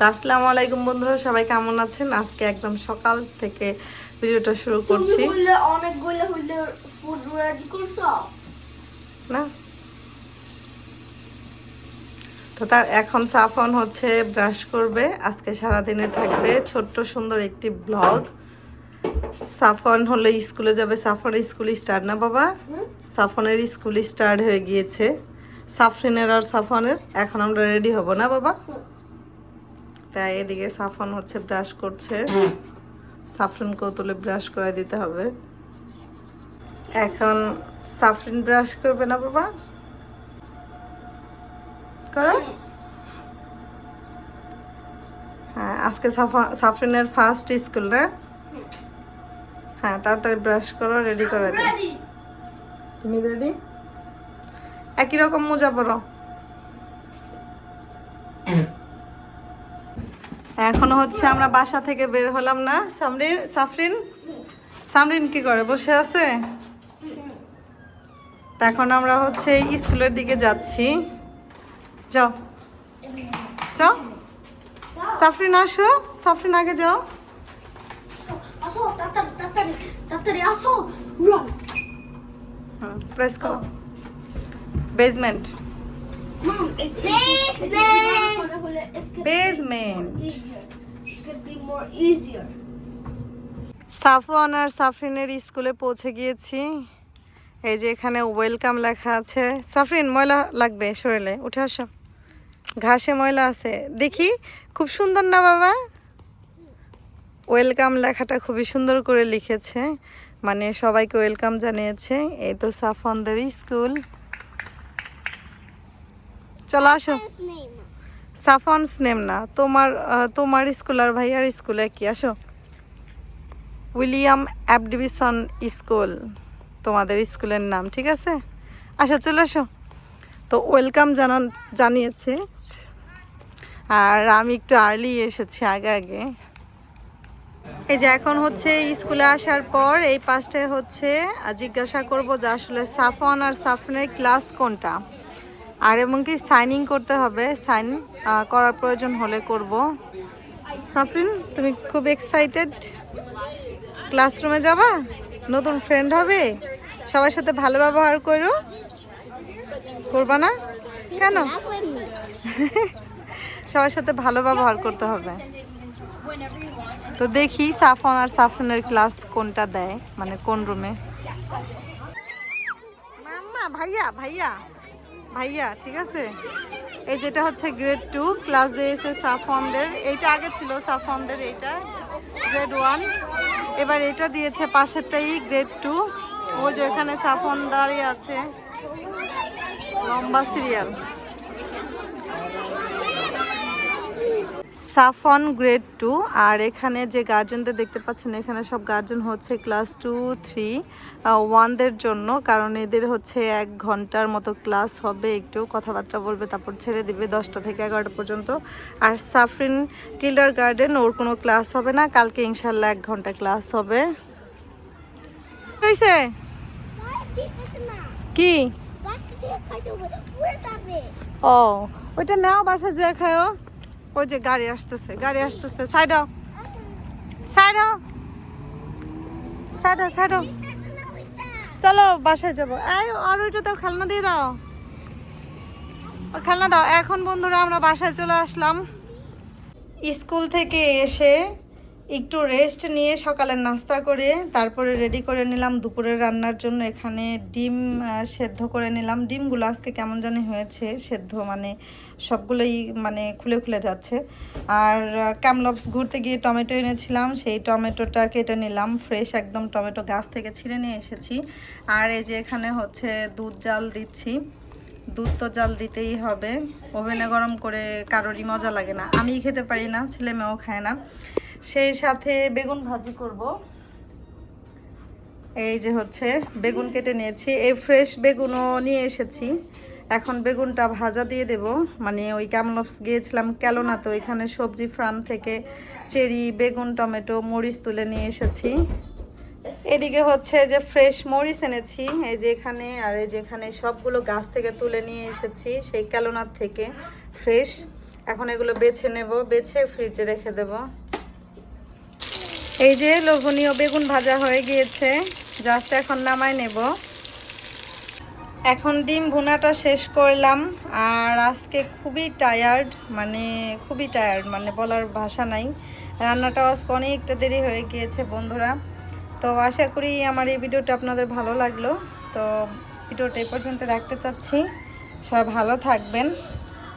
তো আসসালামু আলাইকুম বন্ধুরা সবাই কেমন আছেন? আজকে একদম সকাল থেকে ভিডিওটা শুরু করছি। হইলে অনেকগুলো হইলে ফুড রেডি করছ? না। তো তার এখন সাফন হচ্ছে ব্রাশ করবে আজকে সারাদিনে থাকবে ছোট্ট সুন্দর একটি ব্লগ। সাফন হলে স্কুলে যাবে সাফনের স্কুল স্টার্ট না বাবা? সাফনের স্কুল স্টার্ট হয়ে গিয়েছে। সাফরিনের আর সাফনের এখন আমরা রেডি হব না বাবা? তাই এদিকে সাফন হচ্ছে ব্রাশ করছে। সাফরিন কৌতুলে ব্রাশ করে দিতে হবে। এখন সাফরিন ব্রাশ করবে না বাবা? করো। হ্যাঁ আজকে সাফা- সাফরিনের ফার্স্ট স্কুল না? হ্যাঁ তাড়াতাড়ি ব্রাশ করো রেডি করে রেডি তুমি রেডি একই রকম মোজা পরো এখনও হচ্ছে আমরা বাসা থেকে বের হলাম না। সামরিন সাফরিন? সামরিন কি করে? বসে আছে? তা এখন আমরা হচ্ছে স্কুলের দিকে যাচ্ছি। যাও। যাও। সাফরিন আসো। সাফরিন আগে যাও। প্রেস করো। বেসমেন্ট বেসমেন্ট সাফওয়ান আর সাফরিনের স্কুলে পৌঁছে গিয়েছি। এই যে এখানে ওয়েলকাম লেখা আছে। সাফরিন ময়লা লাগবে শরীরে, উঠে আসো। ঘাসে ময়লা আছে। দেখি, খুব সুন্দর না বাবা? ওয়েলকাম লেখাটা খুবই সুন্দর করে লিখেছে। মানে সবাইকে ওয়েলকাম জানিয়েছে। এই তো সাফওয়ানদের স্কুল। চলো আসো। সাফওয়ানস নেম না তোমার তোমার স্কুল আর ভাইয়ার স্কুলে কি আসো। উইলিয়াম অ্যাবডিভিশন স্কুল তোমাদের স্কুলের নাম ঠিক আছে? আসো চলে আসো। তো ওয়েলকাম জানান জানিয়েছে। আর আমি একটু আর্লি এসেছি আগে আগে। এই যে এখন হচ্ছে স্কুলে আসার পর এই পাশটায় হচ্ছে জিজ্ঞাসা করব যে আসলে সাফন আর সাফনের ক্লাস কোনটা? আর এবং কি সাইনিং করতে হবে। সাইন করার প্রয়োজন হলে করব। সাফরিন, তুমি খুব এক্সাইটেড ক্লাসরুমে যাবা? নতুন ফ্রেন্ড হবে? সবার সাথে ভালো ব্যবহার করো। করবা না? কেন? সবার সাথে ভালো ব্যবহার করতে হবে। তো দেখি সাফন আর সাফনের ক্লাস কোনটা দেয় মানে কোন রুমে ভাইয়া ভাইয়া। ভাইয়া, ঠিক আছে? এই যেটা হচ্ছে গ্রেড টু ক্লাস দিয়েছে সাফনদের এইটা আগে ছিল সাফনদের এইটা গ্রেড ওয়ান এবার এটা দিয়েছে পাশেরটাই গ্রেড টু ও যেখানে সাফন দাঁড়িয়ে আছে। লম্বা সিরিয়াল সাফন গ্রেড টু আর এখানে যে গার্জেনদের দেখতে পাচ্ছেন এখানে সব গার্জেন হচ্ছে ক্লাস টু থ্রি ওয়ানদের জন্য কারণ এদের হচ্ছে এক ঘণ্টার মতো ক্লাস হবে একটু কথাবার্তা বলবে তারপর ছেড়ে দিবে দশটা থেকে এগারোটা পর্যন্ত। আর সাফরিন কিল্ডার গার্ডেন ওর কোনো ক্লাস হবে না কালকে ইনশাল্লাহ এক ঘণ্টা ক্লাস হবে। হয়েছে কি? ও ওইটা নাও বাসা যে খাও ওই যে গাড়ি আসতেছে গাড়ি আসতেছে। সাইড সাইড সাইড সাইড চলো বাসায় যাব। আর ওইটা তো খেলনা দিয়ে দাও। খেলনা দাও। এখন বন্ধুরা আমরা বাসায় চলে আসলাম। স্কুল থেকে এসে একটু রেস্ট নিয়ে সকালের নাস্তা করে, তারপরে রেডি করে নিলাম দুপুরের রান্নার জন্য। এখানে ডিম সেদ্ধ করে নিলাম। ডিমগুলো আজকে কেমন জানি হয়েছে, সেদ্ধ মানে সবগুলোই মানে খুলে খুলে যাচ্ছে। আর ক্যামলপস ঘুরতে গিয়ে টমেটো এনেছিলাম, সেই টমেটোটা কেটে নিলাম। ফ্রেশ একদম টমেটো গাছ থেকে ছিঁড়ে নিয়ে এসেছি। আর এই যে এখানে হচ্ছে দুধ জাল দিচ্ছি। দুধ তো জাল দিতেই হবে। ওভেনে গরম করে কারোরই মজা লাগে না। আমি খেতে পারি না, ছেলে মেয়েও খায় না। সেই সাথে বেগুন ভাজি করব। এই যে হচ্ছে, বেগুন কেটে নিয়েছি। এই ফ্রেশ বেগুনও নিয়ে এসেছি। এখন বেগুনটা ভাজা দিয়ে দেব। মানে ওই ক্যামলপস গিয়েছিলাম কেলনা তো এখানে সবজি ফার্ম থেকে চেরি, বেগুন, টমেটো, মরিচ তুলে নিয়ে এসেছি। এদিকে হচ্ছে যে ফ্রেশ মরিচ এনেছি। এই যে এখানে, আর এই যেখানে সবগুলো গাছ থেকে তুলে নিয়ে এসেছি, সেই ক্যালোনার থেকে ফ্রেশ এখন এগুলো বেছে নেব, বেছে ফ্রিজে রেখে দেব। এই যে লোভনীয় বেগুন ভাজা হয়ে গিয়েছে জাস্ট এখন নামাই নেব। এখন ডিম ভুনাটা শেষ করলাম, আর আজকে খুবই টায়ার্ড মানে খুবই টায়ার্ড মানে বলার ভাষা নাই। রান্নাটাও আজকে অনেকটা দেরি হয়ে গিয়েছে, বন্ধুরা। তো আশা করি আমার এই ভিডিওটা আপনাদের ভালো লাগল। তো ভিডিওটা এই পর্যন্ত রাখতে চাচ্ছি। সবাই ভালো থাকবেন।